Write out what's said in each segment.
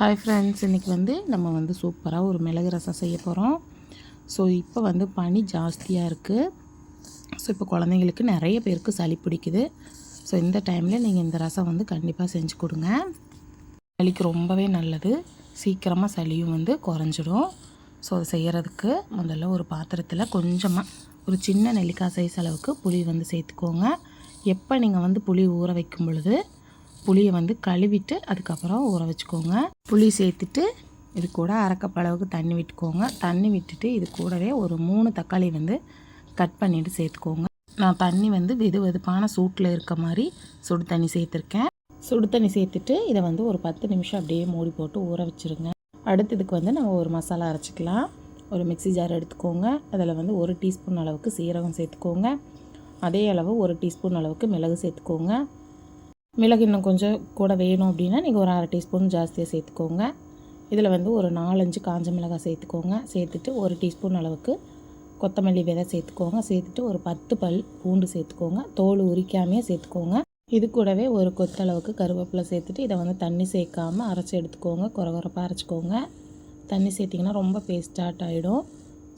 Hi friends இன்றைக்கி வந்து நம்ம வந்து சூப்பராக ஒரு மிளகு ரசம் செய்ய போகிறோம் ஸோ இப்போ வந்து பனி ஜாஸ்தியாக இருக்குது ஸோ இப்போ குழந்தைங்களுக்கு நிறைய பேருக்கு சளி பிடிக்குது. ஸோ இந்த டைமில் நீங்கள் இந்த ரசம் வந்து கண்டிப்பாக செஞ்சு கொடுங்க. சளிக்கு ரொம்பவே நல்லது. சீக்கிரமாக சளியும் வந்து குறைஞ்சிடும். ஸோ அதை செய்கிறதுக்கு முதல்ல ஒரு பாத்திரத்தில் கொஞ்சமாக ஒரு சின்ன நெல்லிக்காய் சைஸ் அளவுக்கு புளி வந்து சேர்த்துக்கோங்க. எப்போ நீங்கள் வந்து புளி ஊற வைக்கும் பொழுது புளியை வந்து கழுவிட்டு அதுக்கப்புறம் ஊற வச்சுக்கோங்க. புளி சேர்த்துட்டு இது கூட அரைக்கப்பளவுக்கு தண்ணி விட்டுக்கோங்க. தண்ணி விட்டுட்டு இது கூடவே ஒரு மூணு தக்காளி வந்து கட் பண்ணிவிட்டு சேர்த்துக்கோங்க. நான் தண்ணி வந்து வெது வெதுப்பான சூட்டில் இருக்க மாதிரி சுடு தண்ணி சேர்த்துருக்கேன். சுடு தண்ணி சேர்த்துட்டு இதை வந்து ஒரு பத்து நிமிஷம் அப்படியே மூடி போட்டு ஊற வச்சுருங்க. அடுத்ததுக்கு வந்து நம்ம ஒரு மசாலா அரைச்சிக்கலாம். ஒரு மிக்சி ஜார் எடுத்துக்கோங்க. அதில் வந்து ஒரு டீஸ்பூன் அளவுக்கு சீரகம் சேர்த்துக்கோங்க. அதே அளவு ஒரு டீஸ்பூன் அளவுக்கு மிளகு சேர்த்துக்கோங்க. மிளகு இன்னும் கொஞ்சம் கூட வேணும் அப்படின்னா நீங்கள் ஒரு அரை டீஸ்பூன் ஜாஸ்தியாக சேர்த்துக்கோங்க. இதில் வந்து ஒரு நாலஞ்சு காஞ்ச மிளகாய் சேர்த்துக்கோங்க. சேர்த்துட்டு ஒரு டீஸ்பூன் அளவுக்கு கொத்தமல்லி விதை சேர்த்துக்கோங்க. சேர்த்துட்டு ஒரு பத்து பல் பூண்டு சேர்த்துக்கோங்க. தோல் உரிக்காமையே சேர்த்துக்கோங்க. இது கூடவே ஒரு கொத்தளவுக்கு கருவேப்பிலை சேர்த்துட்டு இதை வந்து தண்ணி சேர்க்காமல் அரைச்சி எடுத்துக்கோங்க. குறகுறப்பாக அரைச்சிக்கோங்க. தண்ணி சேர்த்திங்கன்னா ரொம்ப பேஸ்ட் ஸ்டார்ட் ஆகிடும்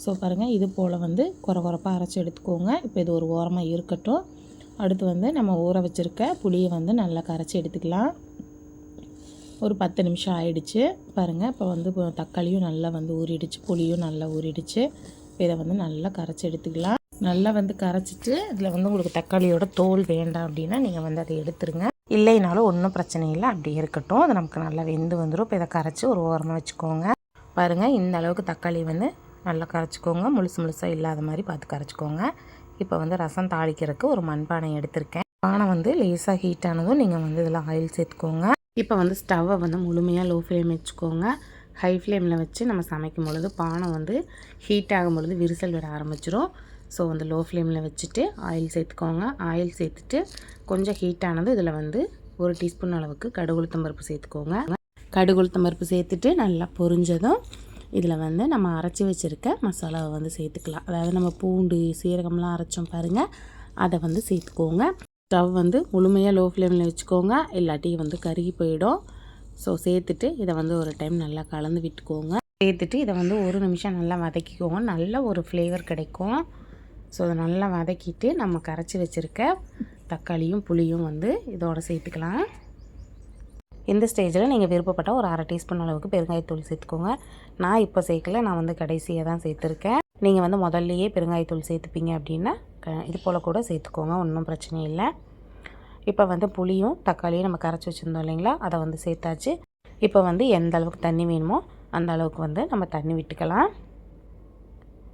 ஸோ பாருங்கள் இது போல் வந்து குறகுறப்பாக அரைச்சி எடுத்துக்கோங்க. இப்போ இது ஒரு ஓரமாக இருக்கட்டும். அடுத்து வந்து நம்ம ஊற வச்சுருக்க புளியை வந்து நல்லா கரைச்சி எடுத்துக்கலாம். ஒரு பத்து நிமிஷம் ஆயிடுச்சு. பாருங்கள் இப்போ வந்து தக்காளியும் நல்லா வந்து ஊறிடுச்சு. புளியும் நல்லா ஊறிடுச்சு. இப்போ இதை வந்து நல்லா கரைச்சி எடுத்துக்கலாம். நல்லா வந்து கரைச்சிட்டு இதில் வந்து உங்களுக்கு தக்காளியோட தோல் வேண்டாம் அப்படின்னா நீங்கள் வந்து அதை எடுத்துருங்க. இல்லைனாலும் ஒன்றும் பிரச்சனை இல்லை அப்படியே இருக்கட்டும். அது நமக்கு நல்லா வெந்து வந்துடும் இப்போ இதை கரைச்சி ஒரு ஓரமாக வச்சுக்கோங்க. பாருங்கள் இந்த அளவுக்கு தக்காளி வந்து நல்லா கரைச்சிக்கோங்க. முழுசு முழுசாக இல்லாத மாதிரி பார்த்து கரைச்சிக்கோங்க. இப்போ வந்து ரசம் தாளிக்கிறதுக்கு ஒரு மண்பானை எடுத்திருக்கேன். பானை வந்து லேசாக ஹீட் ஆனதும் நீங்கள் வந்து இதில் ஆயில் சேர்த்துக்கோங்க. இப்போ வந்து ஸ்டவ்வை வந்து முழுமையாக லோ ஃப்ளேம் வச்சுக்கோங்க. ஹை ஃப்ளேமில் வச்சு நம்ம சமைக்கும் பொழுது பானை வந்து ஹீட் ஆகும் பொழுது விரிசல் விட ஆரம்பிச்சிடும் ஸோ வந்து லோ ஃப்ளேமில் வச்சுட்டு ஆயில் சேர்த்துக்கோங்க. ஆயில் சேர்த்துட்டு கொஞ்சம் ஹீட் ஆனது இதில் வந்து ஒரு டீஸ்பூன் அளவுக்கு கடுகுளுத்தம்பருப்பு சேர்த்துக்கோங்க. கடுகுளுத்தம்பருப்பு சேர்த்துட்டு நல்லா பொரிஞ்சதும் இதில் வந்து நம்ம அரைச்சி வச்சுருக்க மசாலாவை வந்து சேர்த்துக்கலாம். அதாவது நம்ம பூண்டு சீரகம்லாம் அரைச்சோம் பாருங்கள் அதை வந்து சேர்த்துக்கோங்க. ஸ்டவ் வந்து முழுமையாக லோ ஃப்ளேமில் வச்சுக்கோங்க. இல்லாட்டி வந்து கருகி போயிடும். ஸோ சேர்த்துட்டு இதை வந்து ஒரு டைம் நல்லா கலந்து விட்டுக்கோங்க. சேர்த்துட்டு இதை வந்து ஒரு நிமிஷம் நல்லா வதக்கிக்கோங்க. நல்ல ஒரு ஃப்ளேவர் கிடைக்கும். ஸோ அதை நல்லா வதக்கிட்டு நம்ம கரைச்சி வச்சுருக்க தக்காளியும் புளியும் வந்து இதோட சேர்த்துக்கலாம். இந்த ஸ்டேஜில் நீங்கள் விருப்பப்பட்டால் ஒரு அரை டீஸ்பூன் அளவுக்கு பெருங்காயத்தூள் சேர்த்துக்கோங்க. நான் இப்போ சேர்க்கல நான் வந்து கடைசியாக தான் சேர்த்துருக்கேன். நீங்கள் வந்து முதல்லையே பெருங்காயத்தூள் சேர்த்துப்பீங்க அப்படின்னா க இது போல் கூட சேர்த்துக்கோங்க ஒன்றும் பிரச்சனை இல்லை. இப்போ வந்து புளியும் தக்காளியும் நம்ம கரைச்சி வச்சுருந்தோம் இல்லைங்களா அதை வந்து சேர்த்தாச்சு. இப்போ வந்து எந்த அளவுக்கு தண்ணி வேணுமோ அந்த அளவுக்கு வந்து நம்ம தண்ணி விட்டுக்கலாம்.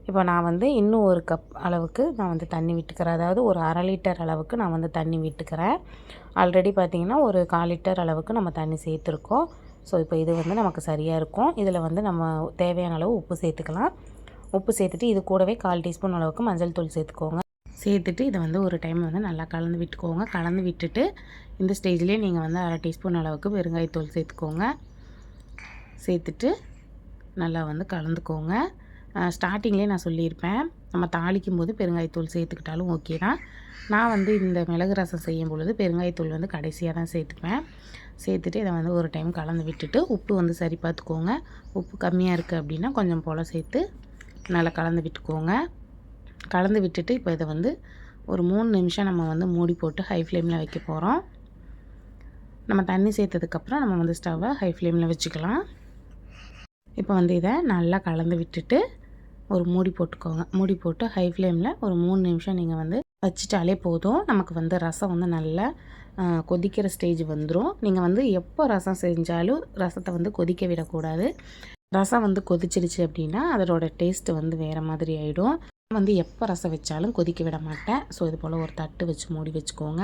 இப்போ நான் வந்து இன்னும் ஒரு கப் அளவுக்கு நான் வந்து தண்ணி விட்டுக்கிறேன். அதாவது ஒரு அரை லிட்டர் அளவுக்கு நான் வந்து தண்ணி விட்டுக்கிறேன். ஆல்ரெடி பார்த்திங்கன்னா ஒரு கால் லிட்டர் அளவுக்கு நம்ம தண்ணி சேர்த்துருக்கோம். ஸோ இப்போ இது வந்து நமக்கு சரியாக இருக்கும். இதில் வந்து நம்ம தேவையான அளவு உப்பு சேர்த்துக்கலாம். உப்பு சேர்த்துட்டு இது கூடவே கால் டீஸ்பூன் அளவுக்கு மஞ்சள் தூள் சேர்த்துக்கோங்க. சேர்த்துட்டு இதை வந்து ஒரு டைம் வந்து நல்லா கலந்து விட்டுக்கோங்க. கலந்து விட்டுட்டு இந்த ஸ்டேஜ்லேயே நீங்கள் வந்து அரை டீஸ்பூன் அளவுக்கு பெருங்காயத்தூள் சேர்த்துக்கோங்க. சேர்த்துட்டு நல்லா வந்து கலந்துக்கோங்க. ஸ்டார்டிங்லேயே நான் சொல்லியிருப்பேன். நம்ம தாளிக்கும் போது பெருங்காயத்தூள் சேர்த்துக்கிட்டாலும் ஓகே தான். நான் வந்து இந்த மிளகு ரசம் செய்யும் பொழுது பெருங்காயத்தூள் வந்து கடைசியாக தான் சேர்த்துப்பேன். சேர்த்துட்டு இதை வந்து ஒரு டைம் கலந்து விட்டுட்டு உப்பு வந்து சரி பார்த்துக்கோங்க. உப்பு கம்மியாக இருக்குது அப்படின்னா கொஞ்சம் போல் சேர்த்து நல்லா கலந்து விட்டுக்கோங்க. கலந்து விட்டுட்டு இப்போ இதை வந்து ஒரு மூணு நிமிஷம் நம்ம வந்து மூடி போட்டு ஹை ஃப்ளேமில் வைக்க போகிறோம் நம்ம தண்ணி சேர்த்ததுக்கப்புறம் நம்ம வந்து ஸ்டவ்வை ஹை ஃப்ளேமில் வச்சுக்கலாம். இப்போ வந்து இதை நல்லா கலந்து விட்டுட்டு ஒரு மூடி போட்டுக்கோங்க. மூடி போட்டு ஹை ஃப்ளேமில் ஒரு மூணு நிமிஷம் நீங்கள் வந்து வச்சிட்டாலே போதும். நமக்கு வந்து ரசம் வந்து நல்லா கொதிக்கிற ஸ்டேஜ் வந்துடும் நீங்கள் வந்து எப்போ ரசம் செஞ்சாலும் ரசத்தை வந்து கொதிக்க விடக்கூடாது. ரசம் வந்து கொதிச்சிருச்சு அப்படின்னா அதோட டேஸ்ட்டு வந்து வேறு மாதிரி ஆகிடும் வந்து எப்போ ரசம் வச்சாலும் கொதிக்க விட மாட்டேன். ஸோ இது போல் ஒரு தட்டு வச்சு மூடி வச்சுக்கோங்க.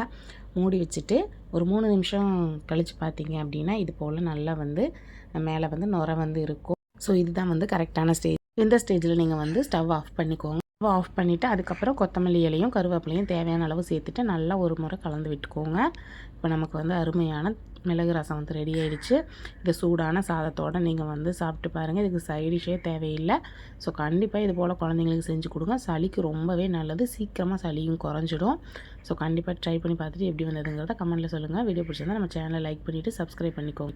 மூடி வச்சுட்டு ஒரு மூணு நிமிஷம் கழித்து பார்த்தீங்க அப்படின்னா இது போல் நல்லா வந்து மேலே வந்து நுர வந்து இருக்கும். ஸோ இதுதான் வந்து கரெக்டான ஸ்டேஜ் இந்த ஸ்டேஜில் நீங்கள் வந்து ஸ்டவ் ஆஃப் பண்ணிக்கோங்க. ஸ்டவ் ஆஃப் பண்ணிவிட்டு அதுக்கப்புறம் கொத்தமல்லி இலையும் கருவேப்பிலையும் தேவையான அளவு சேர்த்துட்டு நல்லா ஒரு முறை கலந்து விட்டுக்கோங்க. இப்போ நமக்கு வந்து அருமையான மிளகு ரசம் வந்து ரெடி ஆகிடுச்சு இந்த சூடான சாதத்தோடு நீங்கள் வந்து சாப்பிட்டு பாருங்கள் இதுக்கு சைடிஷே தேவையில்லை. ஸோ கண்டிப்பாக இது போல் குழந்தைங்களுக்கு செஞ்சு கொடுங்க. சளிக்கு ரொம்பவே நல்லது. சீக்கிரமாக சளியும் குறைஞ்சிடும். ஸோ கண்டிப்பாக ட்ரை பண்ணி பார்த்துட்டு எப்படி வந்ததுங்கிறத கமெண்ட்டில் சொல்லுங்கள் வீடியோ பிடிச்சிருந்தா நம்ம சேனலை லைக் பண்ணிவிட்டு சப்ஸ்கிரைப் பண்ணிக்கோங்க.